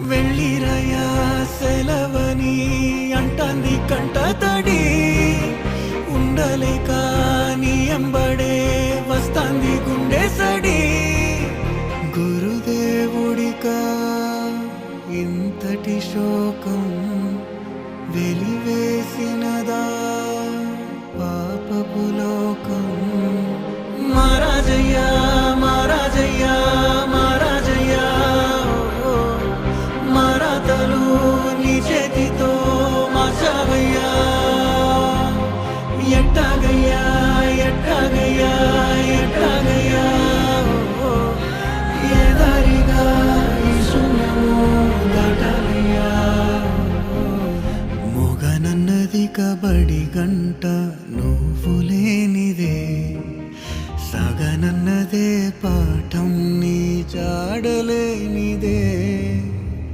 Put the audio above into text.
వెళ్ళిరయా సెలవని అంటాంది కంట తడి. ఉండలేక నీ ఎంబడే వస్తాంది గుండె సడి. గురుదేవుడికా ఇంతటి శోకం వెలివేసినదా పాపపులో వెనకబడి గంట నువ్వు లేనిదే సగనన్నదే పాఠం నీ చాడలేనిదే.